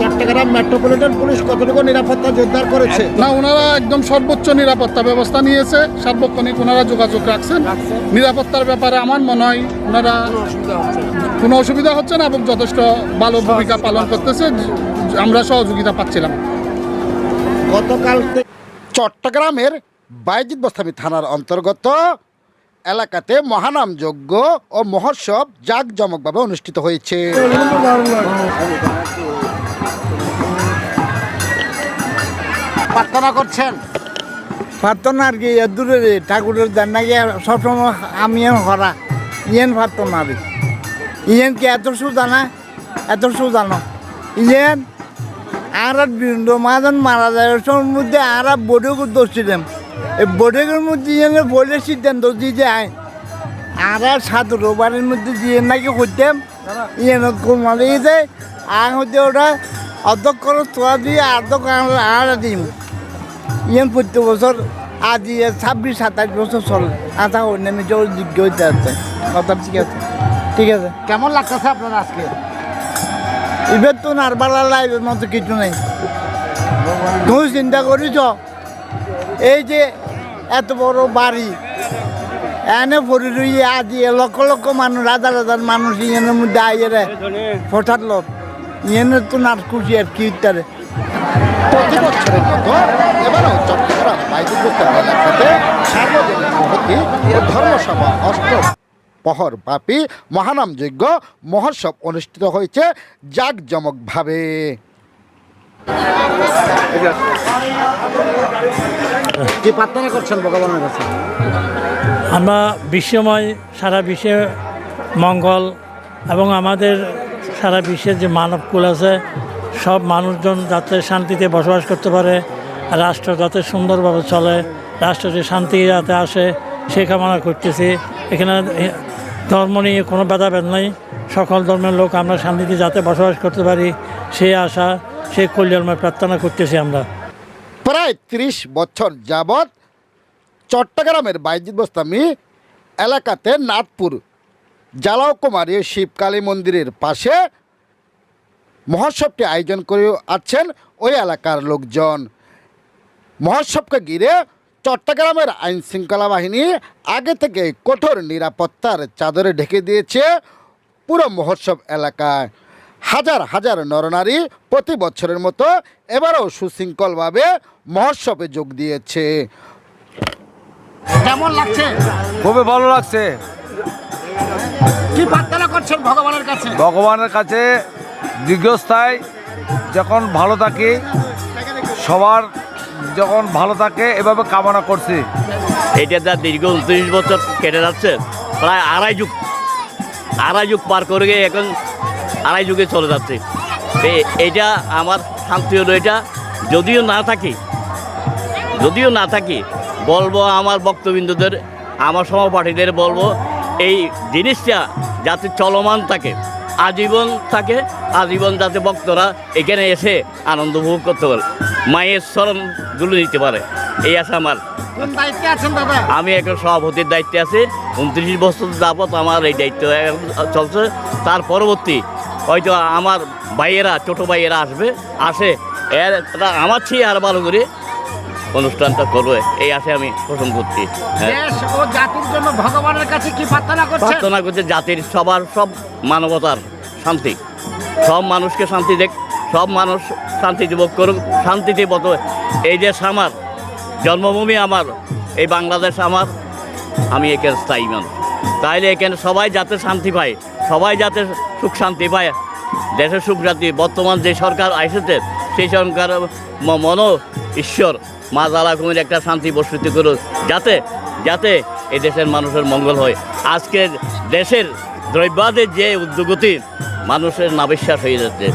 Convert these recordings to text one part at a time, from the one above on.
Chittagong metropolitan police কতটুকু নিরাপত্তা জোরদার করেছে? না ওনারা একদম সর্বোচ্চ নিরাপত্তা ব্যবস্থা নিয়েছে। সার্বক্ষণিক ওনারা যোগাযোগ রাখছেন। নিরাপত্তার ব্যাপারে আমার মনে হয় ওনারা কোনো অসুবিধা হচ্ছে না। এবং যথেষ্ট ভালো ভূমিকা পালন করতেছে। আমরা সহযোগিতা পাচ্ছিলাম। গতকাল চট্টগ্রামের বাইজিৎ বস্তামি থানার অন্তর্গত এলাকাতে মহানাম যজ্ঞ ও মহোৎসব জাঁকজমকভাবে অনুষ্ঠিত হয়েছে। প্রার্থনা করছেন? প্রার্থনা আর কি দূরে ঠাকুরের দেন নাকি সবসময় আমি হরা, ইয়েন প্রার্থনা রে ইয়েন কি এত সুদানা এত সুদানো ইয়েন আর বৃন্দ মাজন মারা যায়, ওর মধ্যে আর বোর্ডে দোষছিলাম এই বোর্ডের মধ্যে ইয়েন বলে সিদ্ধান্ত দিয়ে যায় আর সাত রোবারের মধ্যে দিয়ে নাকি হইতাম ইয়েন কোমালে যায় আর হইতে ওটা অধ্যক্ষ তোয়া দিয়ে অর্ধক আর দিম। ইয়েন প্রত্যেক বছর আজি ছাব্বিশ সাতাশ বছর চলে। আধা অন্যান্য জল যোগ্য হইতে আছে। কথা ঠিক আছে? ঠিক আছে। কেমন লাগতেছে আপনার আজকে? এবার তো নারবালা লাইভের মতো কিছু নেই। তুমি চিন্তা করিছ? এই যে এত বড় বাড়ি, এনে পড়ে রইয়ে আজি লক্ষ লক্ষ মানুষ হাজার হাজার মানুষ ইয়েনের মধ্যে আইয়ে রে, হঠাৎ লোক। তো নাচ খুশি আর কি ইত্যাদি। প্রতি বছরের মতো এবারও ধর্মসভা অষ্ট পহর ব্যাপী মহানাম যজ্ঞ মহোৎসব অনুষ্ঠিত হয়েছে জাঁকজমকভাবে। কি প্রার্থনা করছেন ভগবানের কাছে? আমরা বিশ্বময়, সারা বিশ্বে মঙ্গল এবং আমাদের সারা বিশ্বের যে মানবকুল আছে, সব মানুষজন যাতে শান্তিতে বসবাস করতে পারে, রাষ্ট্র যাতে সুন্দরভাবে চলে, রাষ্ট্র যে শান্তি যাতে আসে, সে কামনা করতেছি। এখানে ধর্ম নিয়ে কোনো ভেদাভেদ নেই। সকল ধর্মের লোক আমরা শান্তিতে যাতে বসবাস করতে পারি, সেই আশা, সেই কল্যাণময় প্রার্থনা করতেছি আমরা। প্রায় ত্রিশ বছর যাবৎ চট্টগ্রামের বাইজিৎ বস্তামি এলাকাতে নাথপুর জালাও কুমারী শিবকালী মন্দিরের পাশে মহোৎসবটি আয়োজন করে আছেন ওই এলাকার লোকজন। মহোৎসবকে ঘিরে চট্টগ্রামের আইন শৃঙ্খলা বাহিনী আগে থেকে কঠোর নিরাপত্তার চাদরে ঢেকে দিয়েছে পুরো মহোৎসব এলাকায়। হাজার হাজার নরনারী প্রতি বছরের মতো এবারও সুশৃঙ্খলভাবে মহোৎসবে যোগ দিয়েছে। কেমন লাগছে? খুবই ভালো লাগছে। কি প্রার্থনা করছেন ভগবানের কাছে? ভগবানের কাছে দীর্ঘস্থায় যখন ভালো থাকি সবার যখন ভালো থাকে এভাবে কামনা করছি। এটা যা দীর্ঘ উনত্রিশ বছর কেটে যাচ্ছে প্রায় আড়াই যুগ আড়াই যুগ পার করে গিয়ে এখন আড়াই যুগে চলে যাচ্ছে। এটা আমার শান্তি হলো এটা যদিও না থাকি যদিও না থাকি বলব আমার বক্তবিন্দুদের আমার সহপাঠীদের বলব এই জিনিসটা যাতে চলমান থাকে আজীবন থাকে আজীবন যাতে ভক্তরা এখানে এসে আনন্দ উপভোগ করতে পারে মায়ের স্মরণ স্মরণগুলো নিতে পারে এই আছে আমার। আমি এখন সভাপতির দায়িত্বে আছি উনত্রিশ বছর যাবৎ আমার এই দায়িত্ব চলছে তার পরবর্তী হয়তো আমার ভাইয়েরা ছোটো ভাইয়েরা আসবে আসে। এর তা আমার চেয়ে আর ভালো করে অনুষ্ঠানটা করবে। এই আশে আমি পোষণ করছি। হ্যাঁ। ও জাতির জন্য ভগবানের কাছে কি প্রার্থনা করছে জাতির সবার সব মানবতার শান্তি। সব মানুষকে শান্তি দেখ সব মানুষ শান্তি ভোগ করুক শান্তিতে বত। এই দেশ আমার জন্মভূমি আমার এই বাংলাদেশ আমার। আমি এখানে স্থায়ী মানুষ। তাইলে এখানে সবাই যাতে শান্তি পায় সবাই যাতে সুখ শান্তি পায় দেশের সুখ শান্তি। বর্তমান যে সরকার এসেছে সেই সরকার মনো ঈশ্বর মা দালা কুমির একটা শান্তি বসতি করুক, যাতে যাতে এই দেশের মানুষের মঙ্গল হয়। আজকে দেশের দ্রব্যাদের যে উদ্যোগতি, মানুষের নাবিশ্বাস হয়ে যাচ্ছে।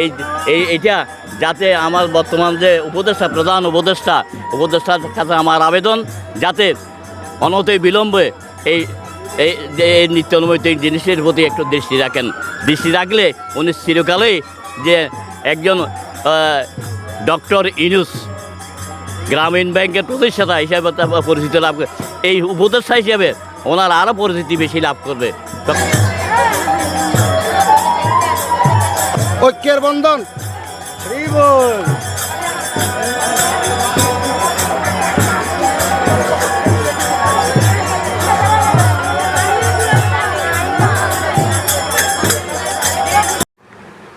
এই এই এটা যাতে আমার বর্তমান যে উপদেষ্টা, প্রধান উপদেষ্টা, উপদেষ্টার কাছে আমার আবেদন, যাতে অনতি বিলম্বে এই এই যে এই নিত্য নৈতিক জিনিসের প্রতি একটু দৃষ্টি রাখেন। দৃষ্টি রাখলে উনি চিরকালেই যে একজন ডক্টর ইনুস গ্রামীণ ব্যাংকের প্রতিষ্ঠাতা হিসাবে পরিচিতি লাভ করে এই উপদেষ্টা হিসাবে ওনার আরও পরিচিতি বেশি লাভ করবে। ঐক্যের বন্ধন।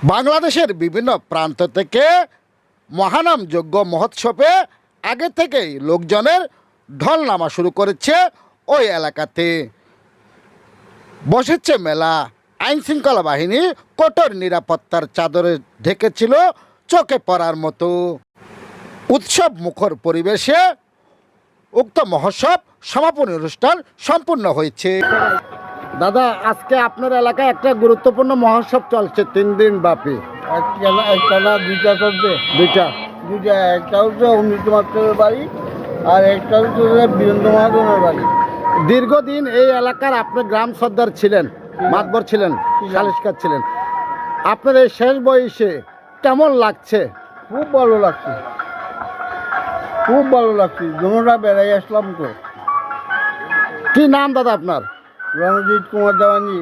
বাংলাদেশের বিভিন্ন প্রান্ত থেকে মহানাম যজ্ঞ মহোৎসবে আগে থেকেই লোকজনের ঢল নামা শুরু করেছে ওই এলাকাতে। বসেছে মেলা আইন শৃঙ্খলা বাহিনী কঠোর নিরাপত্তার চাদরে ঢেকেছিল চোখে পড়ার মতো। উৎসব মুখর পরিবেশে উক্ত মহোৎসব সমাপনী অনুষ্ঠান সম্পূর্ণ হয়েছে। দাদা আজকে আপনার এলাকায় একটা গুরুত্বপূর্ণ মহোৎসব চলছে তিন দিন ব্যাপী। একটা না একটা দুইটা চলছে। দুইটা? দুইটা একটা হচ্ছে অমৃত মাত্রের বাড়ি আর একটা হচ্ছে বীরেন্দ্র মহাজনের বাড়ি। দীর্ঘদিন এই এলাকার আপনি গ্রাম সর্দার ছিলেন মাতবর ছিলেন সালিশকার ছিলেন। আপনার এই শেষ বয়সে কেমন লাগছে? খুব ভালো লাগছে। খুব ভালো লাগছে দুটা বেড়াই আসলাম তো। কি নাম দাদা আপনার? রণজিৎ কুমার দেওয়ানি।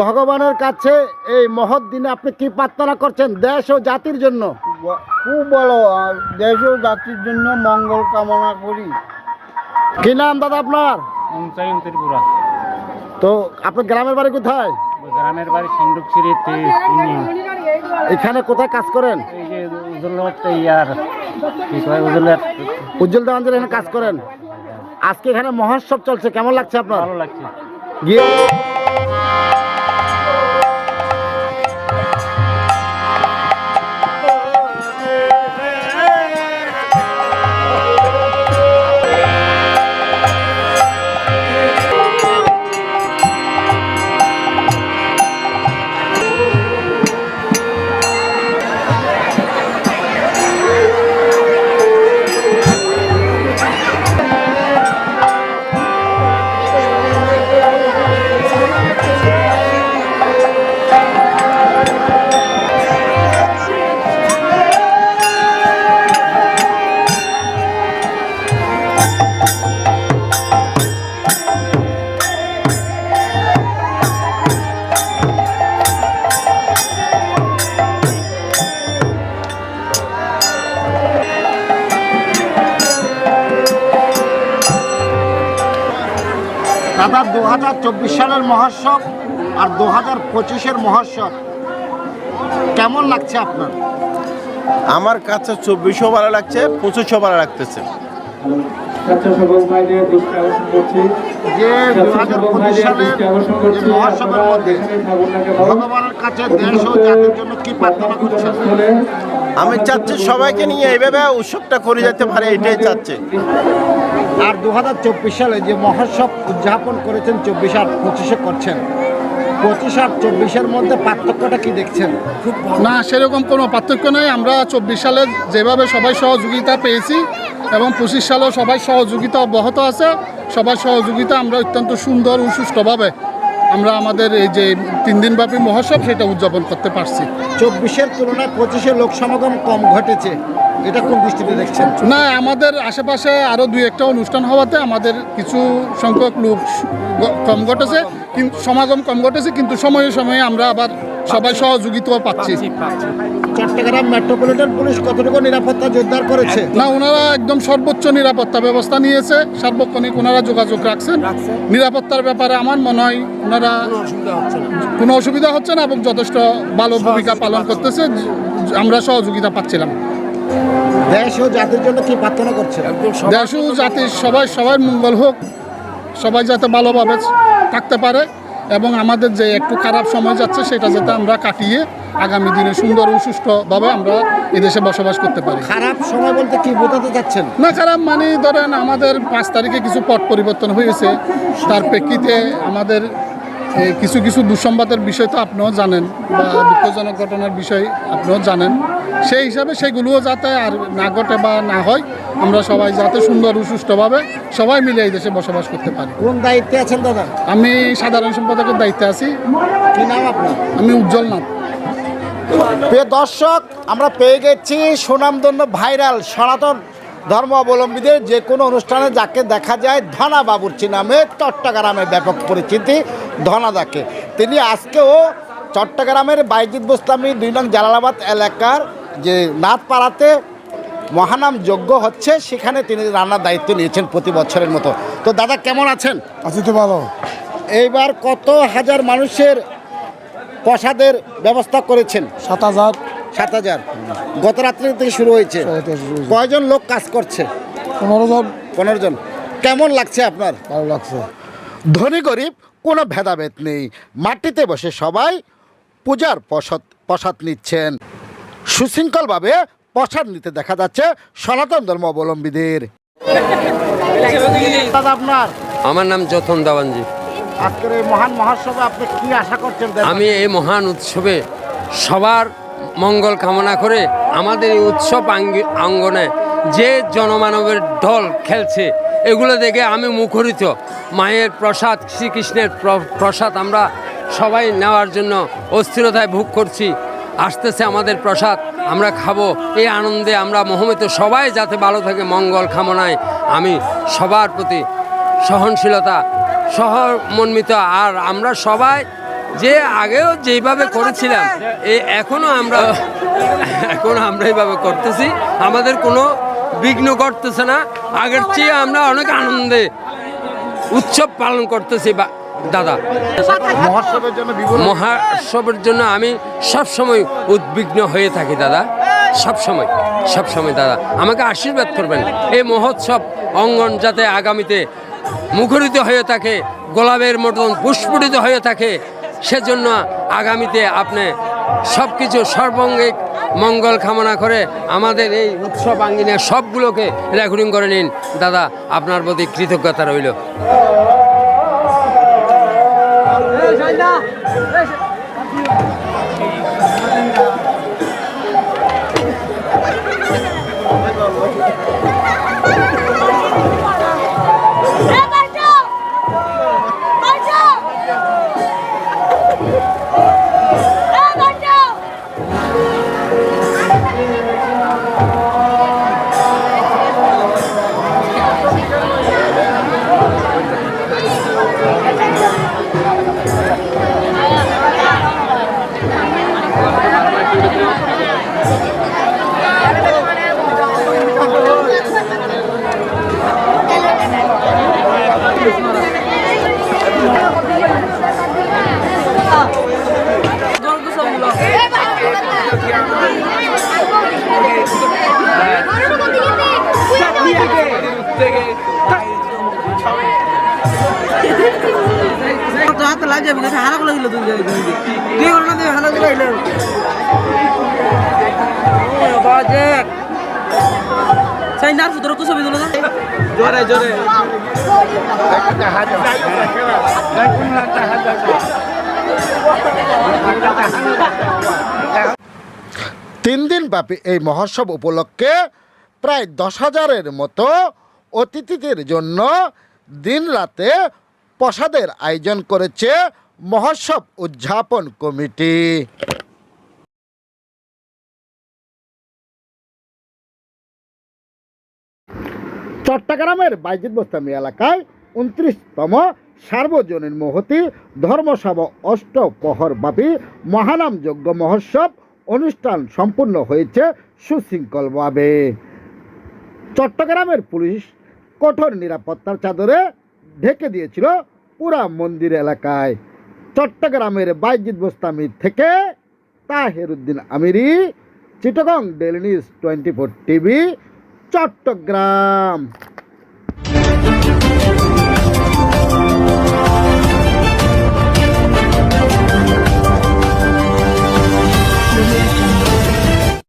ভগবানের কাছে এই মহৎ দিনে আপনি কি প্রার্থনা করছেন? দেশ ও জাতির জন্য? খুব আর দেশ ও জাতির জন্য মঙ্গল কামনা করি। কি নাম দাদা আপনার? উনত্রিপুরা তো আপনার গ্রামের বাড়ি কোথায়? গ্রামের বাড়ি এখানে কোথায় কাজ করেন? উজ্জ্বল দেওয়াঞ্জলি এখানে কাজ করেন। আজকে এখানে মহোৎসব চলছে। কেমন লাগছে আপনার? ভালো লাগছে। গিয়ে দাদা দু হাজার চব্বিশ সালের মহোৎসব আর দু হাজার পঁচিশের মহোৎসব কেমন লাগছে আপনার? আমার কাছে চব্বিশও ভালো লাগছে পঁচিশও ভালো লাগতেছে। যে দু হাজার পঁচিশ সালের যে মহোৎসবের মধ্যে ভগবানের কাছে দেশ ও জাতির জন্য কি প্রার্থনা করছেন? আমি চাচ্ছি সবাইকে নিয়ে এইভাবে উৎসবটা করে যেতে পারে এটাই চাচ্ছে। আর দু হাজার চব্বিশ সালে যে মহোৎসব উদযাপন করেছেন চব্বিশ আর পঁচিশে করছেন পঁচিশ আর চব্বিশের মধ্যে পার্থক্যটা কি দেখছেন? না সেরকম কোনো পার্থক্য নেই। আমরা চব্বিশ সালে যেভাবে সবাই সহযোগিতা পেয়েছি এবং পঁচিশ সালেও সবাই সহযোগিতা অব্যাহত আছে। সবার সহযোগিতা আমরা অত্যন্ত সুন্দর ও সুষ্ঠুভাবে আমরা আমাদের এই যে তিন দিনব্যাপী মহোৎসব সেটা উদযাপন করতে পারছি। চব্বিশের তুলনায় পঁচিশে লোক সমাগম কম ঘটেছে। এটা কোন দৃষ্টিতে দেখছেন? না আমাদের আশেপাশে আরও দুই একটা অনুষ্ঠান হওয়াতে আমাদের কিছু সংখ্যক লোক কম ঘটেছে কিন্তু সমাগম কম ঘটেছে কিন্তু সময়ে সময়ে আমরা আবার সবাই সহযোগিতাও পাচ্ছি। চট্টগ্রাম মেট্রোপলিটন পুলিশ কতটুকু নিরাপত্তা জোরদার করেছে? না ওনারা একদম সর্বোচ্চ নিরাপত্তা ব্যবস্থা নিয়েছে সার্বক্ষণিক ওনারা যোগাযোগ রাখছেন। নিরাপত্তার ব্যাপারে আমার মনে হয় ওনারা কোনো অসুবিধা হচ্ছে না। এবং যথেষ্ট ভালো ভূমিকা পালন করতেছে আমরা সহযোগিতা পাচ্ছিলাম। দেশ ও জাতির জন্য কি প্রার্থনা করছে? দেশ ও জাতির সবাই সবার মঙ্গল হোক সবাই যাতে ভালোভাবে থাকতে পারে। এবং আমাদের যে একটু খারাপ সময় যাচ্ছে সেটা যাতে আমরা কাটিয়ে আগামী দিনে সুন্দর ও সুস্থভাবে আমরা এদেশে বসবাস করতে পারি। খারাপ সময় বলতে কি বোঝাতে চাচ্ছেন? না খারাপ মানে ধরেন আমাদের পাঁচ তারিখে কিছু পট পরিবর্তন হয়েছে। তার প্রেক্ষিতে আমাদের কিছু কিছু দুঃসংবাদের বিষয় তো আপনিও জানেন বা দুঃখজনক ঘটনার বিষয় আপনিও জানেন। সেই হিসাবে সেগুলোও যাতে আর না ঘটে বা না হয় আমরা সবাই যাতে সুন্দর ও সুষ্ঠুভাবে সবাই মিলে এই দেশে বসবাস করতে পারি। কোন দায়িত্বে আছেন দাদা? আমি সাধারণ সম্পাদকের দায়িত্বে আছি। কি নাম আপনার? আমি উজ্জ্বল নাথ। প্রিয় দর্শক আমরা পেয়ে গেছি সুনামধন্য ভাইরাল সনাতন ধর্ম অবলম্বীদের যে কোনো অনুষ্ঠানে যাকে দেখা যায় ধনা বাবুর্চি নামে চট্টগ্রামে ব্যাপক পরিচিতি। ধনাদাকে। তিনি আজকেও চট্টগ্রামের বাইজিৎ বোস্তামি দুই নং জালালাবাদ এলাকার যে নাথপাড়াতে মহানাম যজ্ঞ হচ্ছে সেখানে তিনি রান্নার দায়িত্ব নিয়েছেন প্রতি বছরের মতো। তো দাদা কেমন আছেন? আছি তো ভালো। এইবার কত হাজার মানুষের প্রসাদের ব্যবস্থা করেছেন? সাত হাজার। সাত হাজার। গত রাত্রি থেকে শুরু হয়েছে। কয়জন লোক কাজ করছে? পনেরো জন। পনেরো জন। কেমন লাগছে আপনার? ভালো লাগছে। ধনী গরিব কোনো ভেদাভেদ নেই। মাটিতে বসে সবাই পূজার প্রসাদ প্রসাদ নিচ্ছেন। সুশৃঙ্খলভাবে প্রসাদ নিতে দেখা যাচ্ছে সনাতন ধর্মাবলম্বীদের। দাদা আপনার? আমার নাম যতন দাওয়ানজি। আজকের এই মহান মহোৎসবে আপনি কি আশা করছেন আমি এই মহান উৎসবে সবার মঙ্গল কামনা করে আমাদের এই উৎসব আঙ্গি- অঙ্গনে যে জনমানবের ঢল খেলছে এগুলো দেখে আমি মুখরিত। মায়ের প্রসাদ, শ্রীকৃষ্ণের প্রসাদ আমরা সবাই নেওয়ার জন্য অস্থিরতায় ভোগ করছি। আসতেছে আমাদের প্রসাদ, আমরা খাব। এই আনন্দে আমরা মোহমিত সবাই যাতে ভালো থাকে, মঙ্গল কামনায় আমি সবার প্রতি সহনশীলতা, সহমন্বিত। আর আমরা সবাই যে আগেও যেইভাবে করেছিলাম, এ এখনও আমরা, এখনও আমরা এইভাবে করতেছি। আমাদের কোনো বিঘ্ন করতেছে না। আগের চেয়ে আমরা অনেক আনন্দে উৎসব পালন করতেছি বা দাদা। মহাসবের জন্য আমি সব সময় উদ্বিগ্ন হয়ে থাকি দাদা। সব সময় সব সময় দাদা। আমাকে আশীর্বাদ করবেন। এই মহোৎসব অঙ্গন যাতে আগামীতে মুখরিত হয়ে থাকে গোলাপের মতন পুষ্পটিত হয়ে থাকে সেজন্য আগামীতে আপনি সব কিছু সর্বাঙ্গিক মঙ্গল কামনা করে আমাদের এই উৎসব আঙ্গিনের সবগুলোকে রেকর্ডিং করে নিন। দাদা, আপনার প্রতি কৃতজ্ঞতা রইল। কি ছবি জোরে জোরে। তিন দিন ব্যাপী এই মহোৎসব উপলক্ষে প্রায় দশ হাজারের মতো অতিথিদের জন্য দিন রাতে প্রসাদের আয়োজন করেছে মহোৎসব উদযাপন কমিটি। চট্টগ্রামের বাইজিৎ বোস্তামি এলাকায় উনত্রিশতম সার্বজনীন মহতি ধর্মসভা অষ্টপ্রহরব্যাপী মহানাম যজ্ঞ মহোৎসব অনুষ্ঠান সম্পূর্ণ হয়েছে সুশৃঙ্খলভাবে। চট্টগ্রামের পুলিশ কঠোর নিরাপত্তার চাদরে ঢেকে দিয়েছিল পুরা মন্দির এলাকায়। চট্টগ্রামের বাইজিৎ বোস্তামি থেকে Taheruddin Amiri Chittagong daily news twenty four TV Chattogram.